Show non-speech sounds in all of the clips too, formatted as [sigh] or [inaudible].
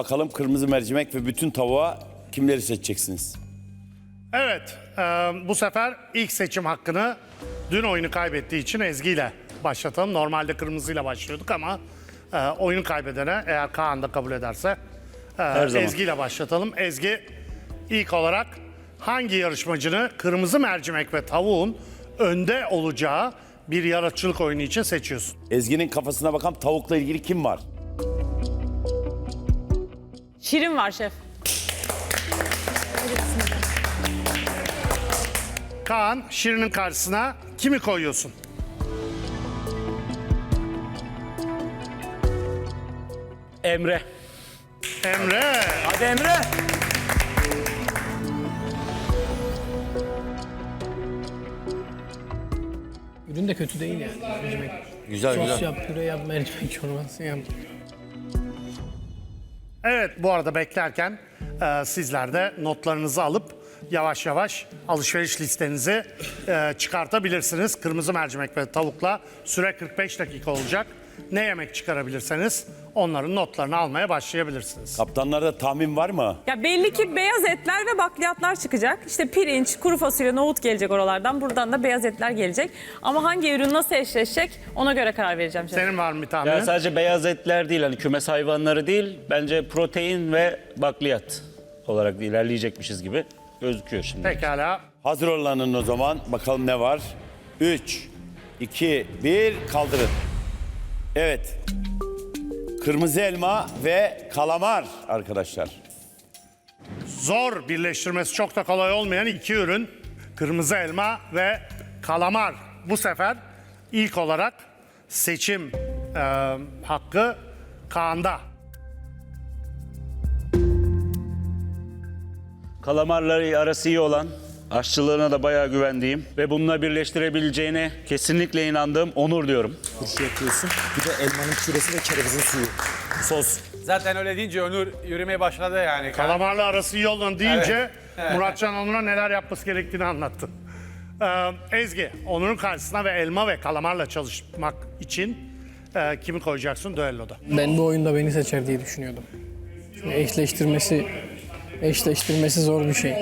Bakalım kırmızı mercimek ve bütün tavuğa kimleri seçeceksiniz? Evet, e, bu sefer ilk seçim hakkını dün oyunu kaybettiği için Ezgi ile başlatalım. Normalde kırmızıyla başlıyorduk ama e, oyunu kaybedene eğer Kaan da kabul ederse e, zaman. Ezgi ile başlatalım. Ezgi ilk olarak hangi yarışmacını kırmızı mercimek ve tavuğun önde olacağı bir yaratıcılık oyunu için seçiyorsun? Ezgi'nin kafasına bakalım tavukla ilgili kim var? Şirin var şef. Kaan, Şirin'in karşısına kimi koyuyorsun? Emre. Emre. Hadi Emre. Ürün de kötü değil yani. Mercimek. Güzel Sos yap, püre yap, mercimek çorbası yap. Evet bu arada beklerken e, sizler de notlarınızı alıp yavaş yavaş alışveriş listenizi e, çıkartabilirsiniz. Kırmızı mercimek ve tavukla süre 45 dakika olacak. Ne yemek çıkarabilirseniz onların notlarını almaya başlayabilirsiniz. Kaptanlarda tahmin var mı? Ya belli ki beyaz etler ve bakliyatlar çıkacak. İşte pirinç, kuru fasulye, nohut gelecek oralardan. Buradan da beyaz etler gelecek. Ama hangi ürün nasıl eşleşecek ona göre karar vereceğim şef. Senin var mı bir tahminin? Ya sadece beyaz etler değil hani kümes hayvanları değil bence protein ve bakliyat olarak ilerleyecekmişiz gibi gözüküyor şimdi. Pekala. Hazır olanın o zaman bakalım ne var? 3, 2, 1 kaldırın. Evet. Kırmızı elma ve kalamar arkadaşlar. Zor birleştirmesi çok da kolay olmayan iki ürün. Kırmızı elma ve kalamar. Bu sefer ilk olarak seçim e, hakkı Kaan'da. Kalamarları arası iyi olan, aşçılığına da bayağı güvendiğim ve bununla birleştirebileceğine kesinlikle inandığım Onur diyorum. turşu yapıyorsun. Bir de elmanın püresi ve kerevizin suyu. Sos. Zaten öyle deyince Onur yürümeye başladı yani. Kalamarla arası iyi olan deyince Muratcan Onur'a neler yapması gerektiğini anlattı. Ee, Ezgi, Onur'un karşısına ve elma ve kalamarla çalışmak için e, kimi koyacaksın düelloda? Ben bu oyunda beni seçer diye düşünüyordum. Çünkü eşleştirmesi, eşleştirmesi zor bir şey.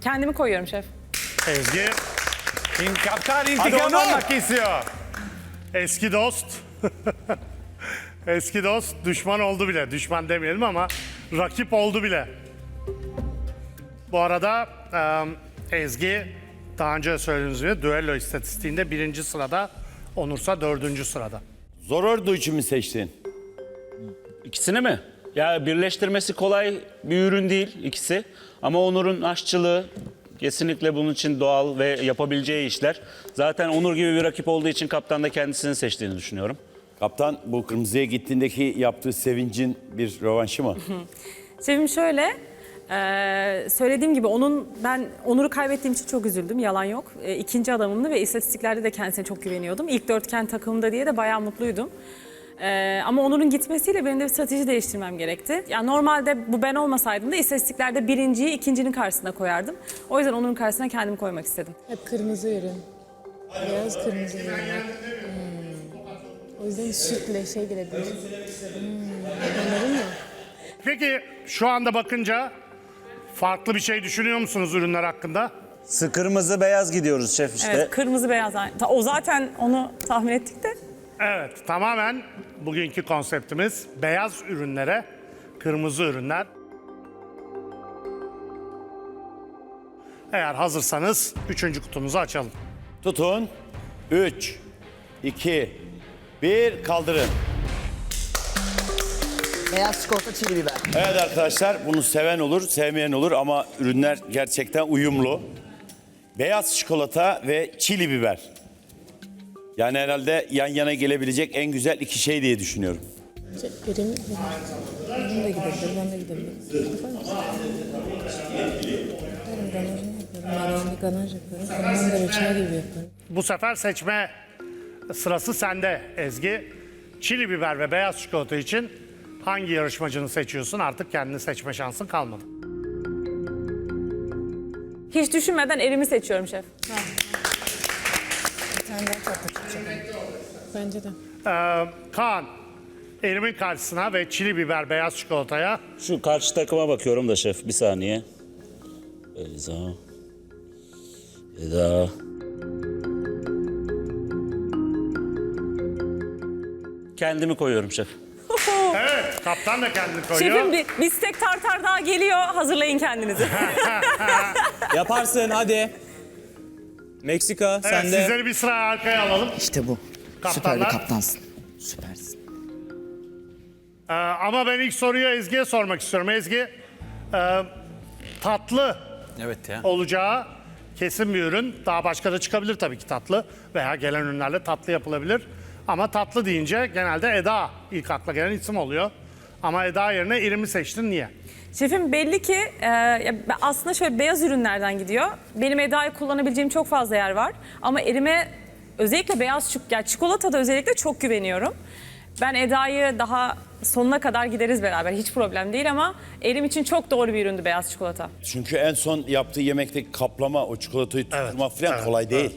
Kendimi koyuyorum şef. Ezgi, İn- Kaptan intikam almak istiyor. eski dost. [laughs] eski dost düşman oldu bile. Düşman demeyelim ama rakip oldu bile. Bu arada e, Ezgi daha önce söylediğiniz gibi düello istatistiğinde birinci sırada, Onursa dördüncü sırada. Zor ordu için mi seçtin? İkisini mi? Ya birleştirmesi kolay bir ürün değil ikisi. Ama Onur'un aşçılığı kesinlikle bunun için doğal ve yapabileceği işler. Zaten Onur gibi bir rakip olduğu için kaptan da kendisini seçtiğini düşünüyorum. Kaptan bu kırmızıya gittiğindeki yaptığı sevincin bir rövanşı mı? [laughs] Şefim şöyle, eee, söylediğim gibi onun ben Onur'u kaybettiğim için çok üzüldüm, yalan yok. E, ikinci adamımdı ve istatistiklerde de kendisine çok güveniyordum. İlk dörtgen takımında diye de bayağı mutluydum. Eee, ama Onur'un gitmesiyle benim de bir strateji değiştirmem gerekti. Yani normalde bu ben olmasaydım da istatistiklerde birinciyi ikincinin karşısına koyardım. O yüzden Onur'un karşısına kendimi koymak istedim. Hep kırmızı ürün. Beyaz kırmızı ürünler. Hmm. O yüzden sütle şey gelebilir. Hmm. Anladın mı? Peki şu anda bakınca farklı bir şey düşünüyor musunuz ürünler hakkında? Kırmızı beyaz gidiyoruz şef işte. Evet, kırmızı beyaz. Ta- O zaten onu tahmin ettik de. Evet, tamamen bugünkü konseptimiz beyaz ürünlere kırmızı ürünler. Eğer hazırsanız üçüncü kutumuzu açalım. Tutun. 3, 2, 1 kaldırın. Beyaz çikolata çili biber. Evet arkadaşlar bunu seven olur, sevmeyen olur ama ürünler gerçekten uyumlu. Beyaz çikolata ve çili biber. Yani herhalde yan yana gelebilecek en güzel iki şey diye düşünüyorum. Benim, benim de gidebilir, ben de gidebilirim. Ganajını yaparım. Merengi ganaj yaparım. Ondan da reçel gibi yaparım. Bu sefer seçme sırası sende Ezgi. Çili biber ve beyaz çikolata için hangi yarışmacını seçiyorsun? Artık kendini seçme şansın kalmadı. Hiç düşünmeden elimi seçiyorum şef. Bir tane daha tatlı çıkacak. Bence de. Ee, Kaan, Erimin karşısına ve çili biber beyaz çikolataya Şu karşı takıma bakıyorum da şef bir saniye. Beyza. Eda. Kendimi koyuyorum şef. Evet, kaptan da kendini koyuyor. Şefim bir bistek tartar daha geliyor. Hazırlayın kendinizi. [laughs] Yaparsın hadi. Meksika Evet, sende. sizleri bir sıra arkaya alalım. İşte bu. Süper Kaptanlar. bir kaptansın. Süpersin. Ee, ama ben ilk soruyu Ezgi'ye sormak istiyorum. Ezgi, e, tatlı Evet ya. olacağı kesin bir ürün. Daha başka da çıkabilir tabii ki tatlı veya gelen ürünlerle tatlı yapılabilir. Ama tatlı deyince genelde Eda ilk akla gelen isim oluyor. Ama Eda yerine irimi seçtin niye? Şefim belli ki e, aslında şöyle beyaz ürünlerden gidiyor. Benim Eda'yı kullanabileceğim çok fazla yer var. Ama erime özellikle beyaz çik yani çikolatada özellikle çok güveniyorum. Ben Eda'yı daha sonuna kadar gideriz beraber. Hiç problem değil ama erim için çok doğru bir üründü beyaz çikolata. Çünkü en son yaptığı yemekteki kaplama, o çikolatayı tutturmak falan evet, kolay değil.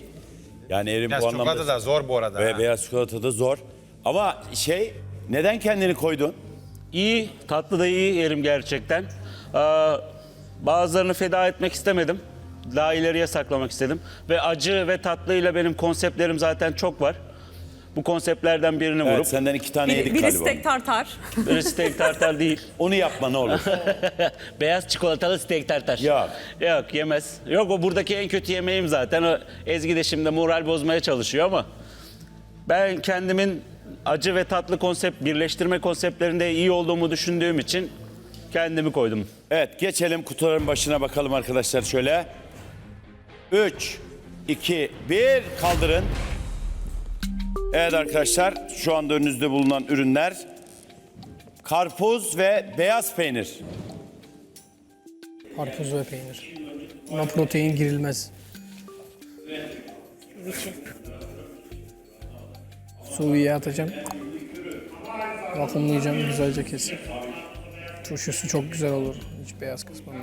Yani erim Biraz bu çikolata anlamda da zor bu arada. ve ha. beyaz çikolata da zor. Ama şey, neden kendini koydun? İyi, tatlı da iyi yerim gerçekten. Aa, bazılarını feda etmek istemedim. Daha ileriye saklamak istedim. Ve acı ve tatlıyla benim konseptlerim zaten çok var. Bu konseptlerden birini Evet, vurup senden iki tane Bir, yedik biri galiba. steak tartar. bir steak tartar değil. [laughs] Onu yapma ne olur. [laughs] Beyaz çikolatalı steak tartar. Yok. Yok yemez. Yok o buradaki en kötü yemeğim zaten. O Ezgi de şimdi moral bozmaya çalışıyor ama ben kendimin acı ve tatlı konsept birleştirme konseptlerinde iyi olduğumu düşündüğüm için kendimi koydum. Evet geçelim kutuların başına bakalım arkadaşlar şöyle. 3, 2, 1 kaldırın. Evet arkadaşlar şu anda önünüzde bulunan ürünler karpuz ve beyaz peynir. Karpuz ve peynir. Buna protein girilmez. Suyu atacağım. Vakumlayacağım güzelce kesip. Turşusu çok güzel olur. Hiç beyaz kısmından.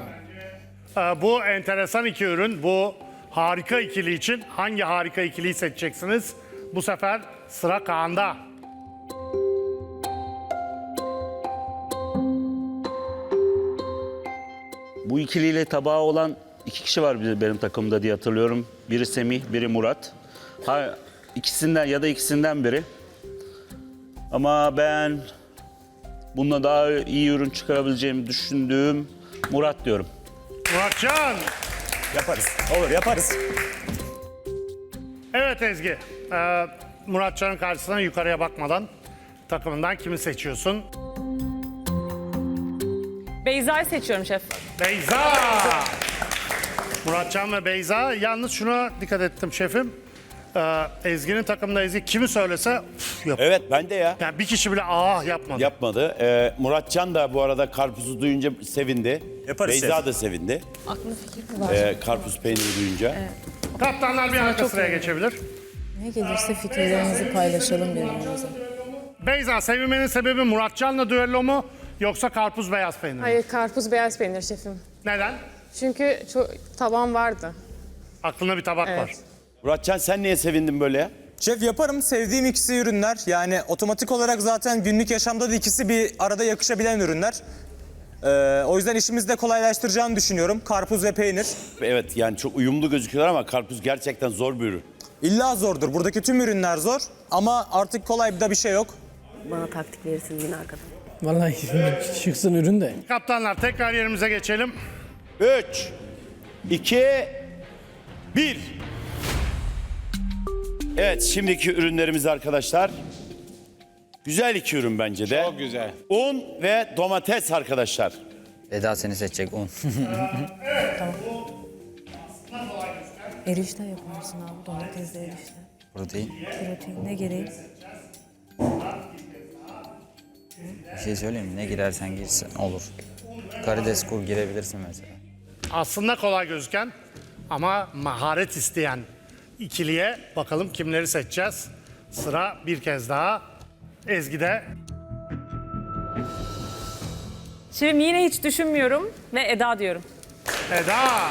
Ee, bu enteresan iki ürün, bu harika ikili için hangi harika ikiliyi seçeceksiniz? Bu sefer sıra Kaan'da. Bu ikiliyle tabağı olan iki kişi var benim takımda diye hatırlıyorum. Biri Semih, biri Murat. Ha, ikisinden ya da ikisinden biri. Ama ben bununla daha iyi ürün çıkarabileceğimi düşündüğüm Murat diyorum. Muratcan. Yaparız. Olur yaparız. Evet Ezgi. Ee, Muratcan'ın karşısına yukarıya bakmadan takımından kimi seçiyorsun? Beyza'yı seçiyorum şef. Beyza. Muratcan ve Beyza. Yalnız şuna dikkat ettim şefim. Ee, Ezgi'nin takımında Ezgi kimi söylese "Üf" yap. Evet ben de ya. Yani bir kişi bile ah yapmadı. Yapmadı. Ee, Muratcan da bu arada karpuzu duyunca sevindi. Yaparız Beyza şef. da sevindi. Aklımda fikir mi var? Ee, karpuz peyniri duyunca. Kaptanlar bir arka çok sıraya geçebilir. Ne gelirse fikirlerinizi paylaşalım birbirimize. Beyza sevinmenin sebebi Muratcan'la düello mu yoksa karpuz beyaz peynir mi? Hayır karpuz beyaz peynir şefim. Neden? Çünkü çok taban vardı. Aklında bir tabak var. Muratcan sen niye sevindin böyle ya? Şef yaparım. Sevdiğim ikisi ürünler. Yani otomatik olarak zaten günlük yaşamda da ikisi bir arada yakışabilen ürünler. Ee, o yüzden işimizi de kolaylaştıracağını düşünüyorum. Karpuz ve peynir. Evet yani çok uyumlu gözüküyorlar ama karpuz gerçekten zor bir ürün. İlla zordur. Buradaki tüm ürünler zor. Ama artık kolay da bir şey yok. Bana taktik verirsiniz yine arkadan. Vallahi [laughs] çıksın ürün de. Kaptanlar tekrar yerimize geçelim. 3, 2, 1. Evet şimdiki ürünlerimiz arkadaşlar. Güzel iki ürün bence de. Çok güzel. Un ve domates arkadaşlar. Eda seni seçecek un. Erişte yaparsın abi, domatesli erişte. Protein. Protein ne gerek? Bir şey söyleyeyim mi? Ne girersen girsin olur. Karides kur girebilirsin mesela. Aslında kolay gözüken ama maharet isteyen ikiliye bakalım kimleri seçeceğiz. Sıra bir kez daha Ezgi'de. Şefim yine hiç düşünmüyorum ve Eda diyorum. Eda.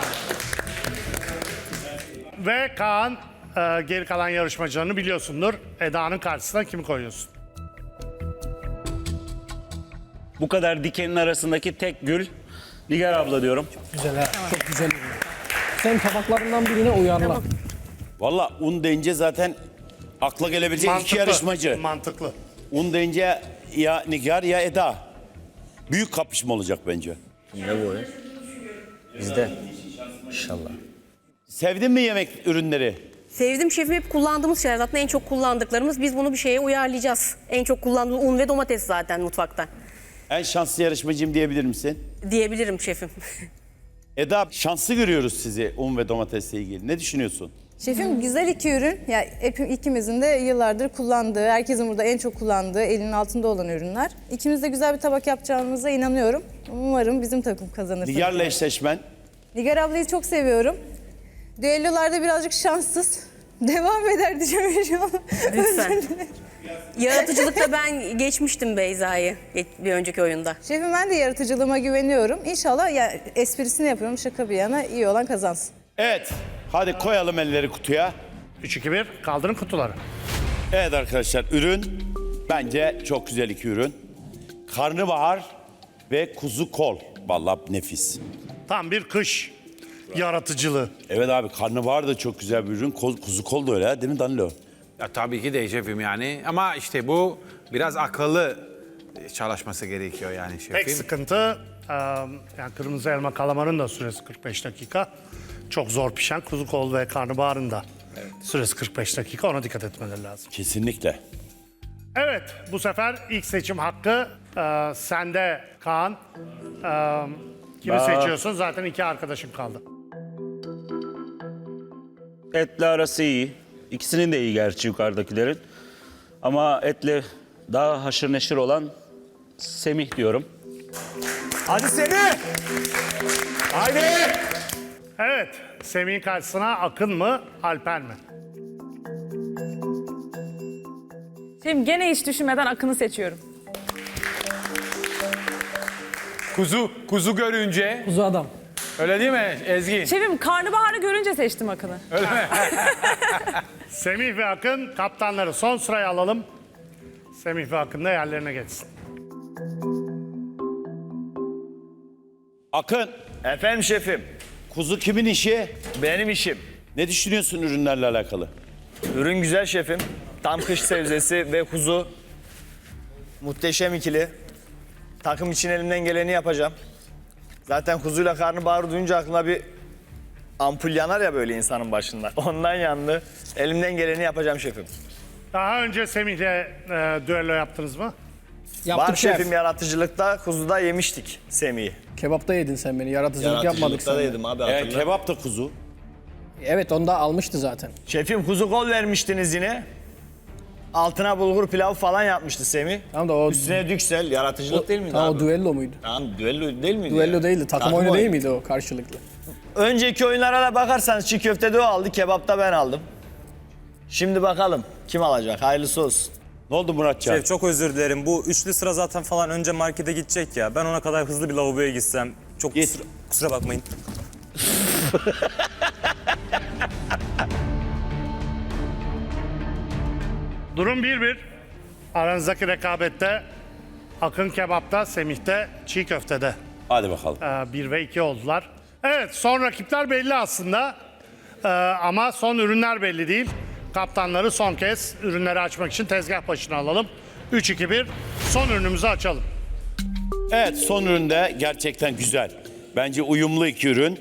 Ve Kaan e, geri kalan yarışmacılarını biliyorsundur. Eda'nın karşısına kimi koyuyorsun? Bu kadar dikenin arasındaki tek gül Nigar abla diyorum. Güzel ha. Çok güzel. Sen tabaklarından birine uyarla. Valla un deyince zaten akla gelebilecek iki yarışmacı. Mantıklı. Un deyince ya Nigar ya Eda. Büyük kapışma olacak bence. Ne bu ya? Bizde. İnşallah. Sevdin mi yemek ürünleri? Sevdim şefim hep kullandığımız şeyler. Zaten en çok kullandıklarımız. Biz bunu bir şeye uyarlayacağız. En çok kullandığımız un ve domates zaten mutfakta. En şanslı yarışmacıyım diyebilir misin? Diyebilirim şefim. [laughs] Eda şanslı görüyoruz sizi un ve domatesle ilgili. Ne düşünüyorsun? Şefim güzel iki ürün. Ya hep, ikimizin de yıllardır kullandığı, herkesin burada en çok kullandığı, elinin altında olan ürünler. İkimiz de güzel bir tabak yapacağımıza inanıyorum. Umarım bizim takım kazanır. Nigar'la eşleşmen. Nigar ablayı çok seviyorum. Düellolarda birazcık şanssız. [laughs] Devam eder diyeceğim şu an. Lütfen. Yaratıcılıkta ben geçmiştim Beyza'yı geç- bir önceki oyunda. Şefim ben de yaratıcılığıma güveniyorum. İnşallah ya esprisini yapıyorum şaka bir yana iyi olan kazansın. Evet. Hadi koyalım elleri kutuya. 3-2-1 kaldırın kutuları. Evet arkadaşlar ürün bence çok güzel iki ürün. Karnabahar ve kuzu kol. Vallahi nefis. Tam bir kış yaratıcılığı. Evet abi karnabahar da çok güzel bir ürün. Ko- Kuzu kol da öyle ha, değil mi Danilo? Ya tabii ki de şefim yani. Ama işte bu biraz akıllı çalışması gerekiyor yani şefim. Tek sıkıntı e, yani kırmızı elma kalamarın da süresi 45 dakika. Çok zor pişen kuzu kol ve karnabaharın da süresi 45 dakika. Ona dikkat etmeleri lazım. Kesinlikle. Evet bu sefer ilk seçim hakkı e, sende Kaan. E, kimi seçiyorsun? Zaten iki arkadaşın kaldı. Etle arası iyi. İkisinin de iyi gerçi yukarıdakilerin. Ama etle daha haşır neşir olan Semih diyorum. Hadi Semih! Haydi! Evet Semih'in karşısına Akın mı Alper mi? Şimdi gene hiç düşünmeden Akın'ı seçiyorum. Kuzu, kuzu görünce Kuzu adam. öyle değil mi Ezgi? Şefim karnabaharı görünce seçtim Akın'ı. [laughs] [laughs] Semih ve Akın kaptanları son sıraya alalım. Semih ve Akın da yerlerine geçsin. Akın, Efendim şefim, kuzu kimin işi? benim işim. Ne düşünüyorsun ürünlerle alakalı? Ürün güzel şefim. Tam kış sebzesi ve kuzu. Muhteşem ikili. Takım için elimden geleni yapacağım. Zaten kuzuyla karnabahar duyunca aklına bir ampul yanar ya böyle insanın başında. [laughs] Ondan yandı. Elimden geleni yapacağım şefim. Daha önce Semih'le e, düello yaptınız mı? Yaptık Var şef. şefim yaratıcılıkta kuzuda yemiştik Semih'i. Kebapta yedin sen beni. Yaratıcılık yapmadık Yaratıcılıkta da sana. yedim abi E, hatırla. kebap da kuzu. Evet onu da almıştı zaten. Şefim kuzu kol vermiştiniz yine. Altına bulgur pilavı falan yapmıştı Semih. Tamam da o, Üstüne düksel. Yaratıcılık değil miydi tamam, abi? o düello muydu? Tamam düello değil miydi? Düello ya? değildi. Takım, oyunu değil miydi o karşılıklı? Önceki oyunlara da bakarsanız çiğ köftede o aldı, kebapta ben aldım. Şimdi bakalım kim alacak? Hayırlısı olsun. Ne oldu Muratcan? Şef çok özür dilerim. Bu üçlü sıra zaten falan önce markete gidecek ya. Ben ona kadar hızlı bir lavaboya gitsem. Çok Git. kusura, kusura bakmayın. [laughs] Durum 1-1. Aranızdaki rekabette Akın kebapta, Semih'te çiğ köftede. Hadi bakalım. 1 ve 2 oldular. Evet son rakipler belli aslında. Ee, ama son ürünler belli değil. Kaptanları son kez ürünleri açmak için tezgah başına alalım. 3-2-1 son ürünümüzü açalım. Evet son üründe gerçekten güzel. Bence uyumlu iki ürün.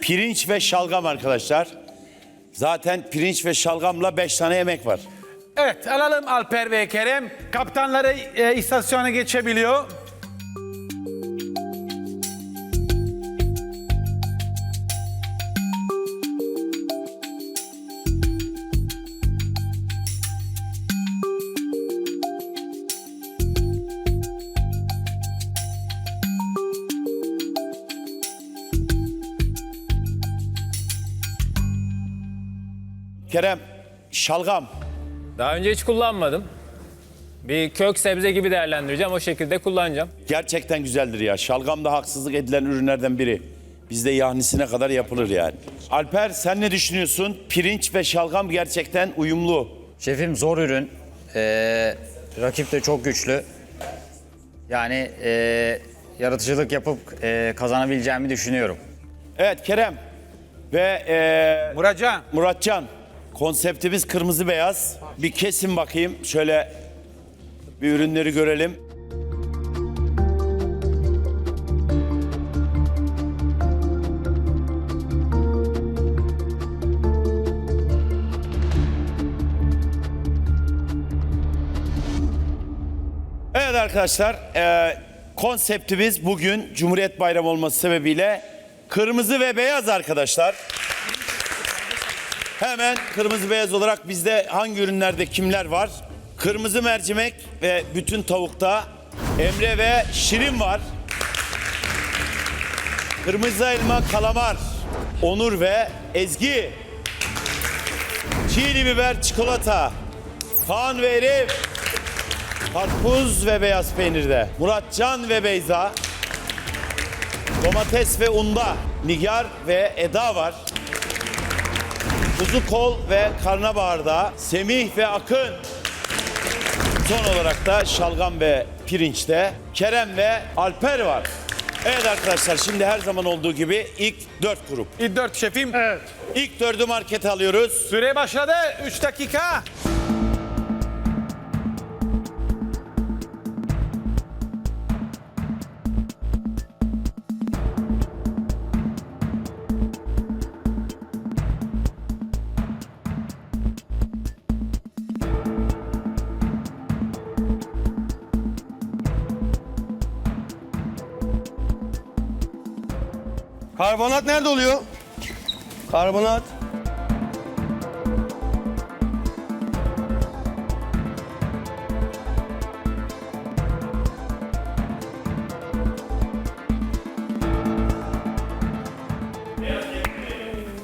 Pirinç ve şalgam arkadaşlar. Zaten pirinç ve şalgamla 5 tane yemek var. Evet alalım Alper ve Kerem. Kaptanları e, istasyona geçebiliyor. Kerem, şalgam. Daha önce hiç kullanmadım. Bir kök sebze gibi değerlendireceğim. O şekilde kullanacağım. Gerçekten güzeldir ya. Şalgam da haksızlık edilen ürünlerden biri. Bizde yahnisine kadar yapılır yani. Alper sen ne düşünüyorsun? Pirinç ve şalgam gerçekten uyumlu. Şefim zor ürün. Ee, rakip de çok güçlü. Yani e, yaratıcılık yapıp e, kazanabileceğimi düşünüyorum. Evet Kerem ve e, Muratcan. Muratcan. Konseptimiz kırmızı beyaz. Bir kesin bakayım. Şöyle bir ürünleri görelim. Evet arkadaşlar, e, konseptimiz bugün Cumhuriyet Bayramı olması sebebiyle kırmızı ve beyaz arkadaşlar. Hemen kırmızı beyaz olarak bizde hangi ürünlerde kimler var? Kırmızı mercimek ve bütün tavukta Emre ve Şirin var. Kırmızı elma kalamar Onur ve Ezgi. Çiğli biber çikolata Kaan ve Elif. Karpuz ve beyaz peynirde. Muratcan ve Beyza. Domates ve unda. Nigar ve Eda var. Kuzu kol ve karnabaharda. Semih ve Akın. Son olarak da şalgam ve pirinçte. Kerem ve Alper var. Evet arkadaşlar şimdi her zaman olduğu gibi ilk dört grup. İlk dört şefim. Evet. İlk dördü markete alıyoruz. Süre başladı. 3 dakika. Karbonat nerede oluyor? Karbonat.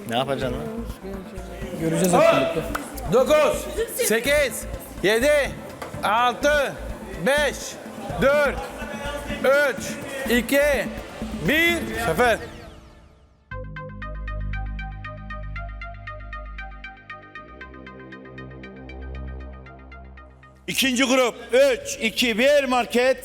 Ne yapacaksın lan? Göreceğiz hep birlikte. 9, 8, 7, 6, 5, 4, 3, 2, 1, sefer. İkinci grup 3, 2, 1 market.